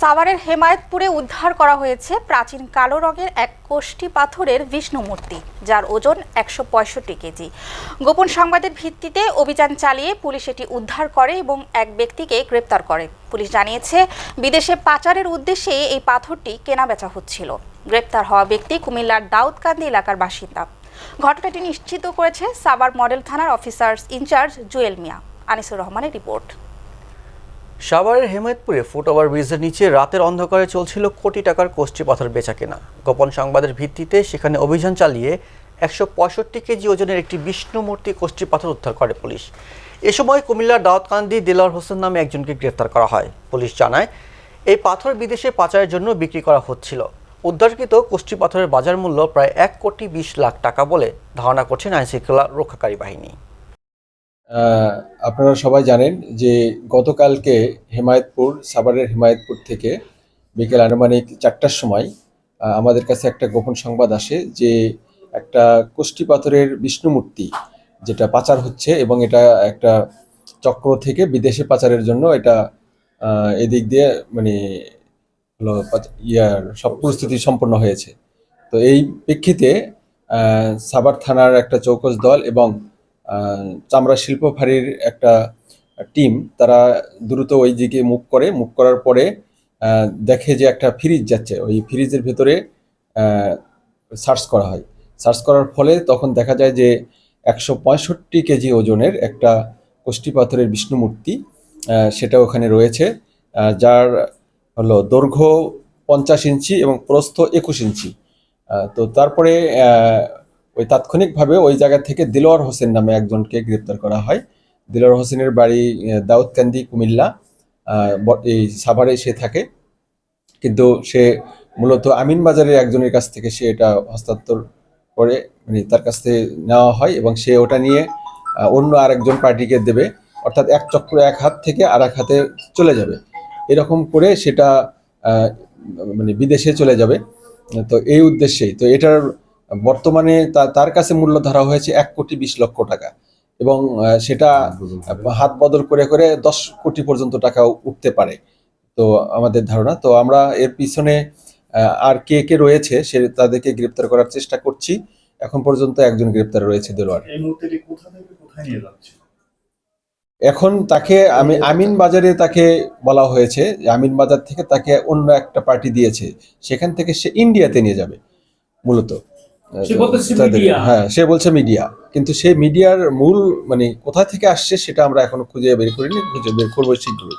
সাভারের হেমায়েতপুরে উদ্ধার করা হয়েছে প্রাচীন কালো রঙের এক কোষ্ঠী পাথরের বিষ্ণু মূর্তি, যার ওজন একশো পঁয়ষট্টি কেজি। গোপন সংবাদের ভিত্তিতে অভিযান চালিয়ে পুলিশ এটি উদ্ধার করে এবং এক ব্যক্তিকে গ্রেপ্তার করে। পুলিশ জানিয়েছে, বিদেশে পাচারের উদ্দেশ্যে এই পাথরটি কেনাবেচা হচ্ছিল। গ্রেপ্তার হওয়া ব্যক্তি কুমিল্লার দাউদকান্দি এলাকার বাসিন্দা। ঘটনাটি নিশ্চিত করেছে সাভার মডেল থানার officers in charge Jewel Miah. Anisur রহমানের রিপোর্ট। সাভারের হেমায়তপুরে ফুটওভার ব্রিজের নিচে রাতের অন্ধকারে চলছিল কোটি টাকার কোষ্ঠী পাথর বেচা কেনা। গোপন সংবাদের ভিত্তিতে সেখানে অভিযান চালিয়ে একশো পঁয়ষট্টি কেজি ওজনের একটি বিষ্ণু মূর্তি কোষ্ঠী পাথর উদ্ধার করে পুলিশ। এ সময় কুমিল্লার দাউদকান্দি দিলার হোসেন নামে একজনকে গ্রেফতার করা হয়। পুলিশ জানায়, এই পাথর বিদেশে পাচারের জন্য বিক্রি করা হচ্ছিল। উদ্ধারকৃত কোষ্ঠী পাথরের বাজার মূল্য প্রায় এক কোটি বিশ লাখ টাকা বলে ধারণা করছেন আইনশৃঙ্খলা রক্ষাকারী বাহিনী। আপনারা সবাই জানেন যে গতকালকে হেমায়তপুর, সাভারের হেমায়তপুর থেকে বিকেল আনুমানিক চারটার সময় আমাদের কাছে একটা গোপন সংবাদ আসে যে একটা কোষ্ঠী পাথরের বিষ্ণু মূর্তি যেটা পাচার হচ্ছে এবং এটা একটা চক্র থেকে বিদেশে পাচারের জন্য এটা এদিক দিয়ে মানে হলো ইয়ার সব পরিস্থিতি সম্পন্ন হয়েছে। তো এই প্রেক্ষিতে সাভার থানার একটা চৌকস দল এবং চামড়া শিল্প ফাঁড়ির একটা টিম, তারা দ্রুত ওই দিকে মুভ করে। মুভ করার পরে দেখে যে একটা ফ্রিজ যাচ্ছে, ওই ফ্রিজের ভেতরে সার্চ করা হয়। সার্চ করার ফলে তখন দেখা যায় যে একশো পঁয়ষট্টি কেজি ওজনের একটা কোষ্ঠী পাথরের বিষ্ণু মূর্তি সেটা ওখানে রয়েছে যার হলো দৈর্ঘ্য পঞ্চাশ ইঞ্চি এবং প্রস্থ একুশ ইঞ্চি। তো তারপরে ওই তাৎক্ষণিকভাবে ওই জায়গা থেকে দিলোয়ার হোসেন নামে একজনকে গ্রেপ্তার করা হয়। দিলোয়ার হোসেনের বাড়ি দাউদকান্দি, কুমিল্লা এই সাভারে সে থাকে। কিন্তু সে মূলত আমিন বাজারের একজনের কাছ থেকে সে এটা হস্তান্তর করে মানে তার কাছ থেকে নেওয়া হয় এবং সে ওটা নিয়ে অন্য আরেকজন পার্টিকে দেবে। অর্থাৎ এক চক্র এক হাত থেকে আর এক হাতে চলে যাবে। এরকম করে সেটা মানে বিদেশে চলে যাবে। তো এই উদ্দেশ্যেই। তো এটার বর্তমানে তার কাছে মূল্য ধরা হয়েছে এক কোটি বিশ লক্ষ টাকা। এবং সেটা হাত বদল করে করে দশ কোটি পর্যন্ত টাকা উঠতে পারে। তো আমাদের ধারণা তো আমরা এর পিছনে আর কে কে রয়েছে সে তাদেরকে গ্রেপ্তার করার চেষ্টা করছি। এখন পর্যন্ত একজন গ্রেপ্তার রয়েছে দেলোয়ার। এখন তাকে আমি আমিন বাজারে তাকে বলা হয়েছে যে আমিন বাজার থেকে তাকে অন্য একটা পার্টি দিয়েছে। সেখান থেকে সে ইন্ডিয়াতে নিয়ে যাবে মূলত। হ্যাঁ সে বলছে মিডিয়া কিন্তু সে মিডিয়ার মূল মানে কোথা থেকে আসছে সেটা আমরা এখনও খুঁজে বের করিনি খুঁজে বের করব শীঘ্রই।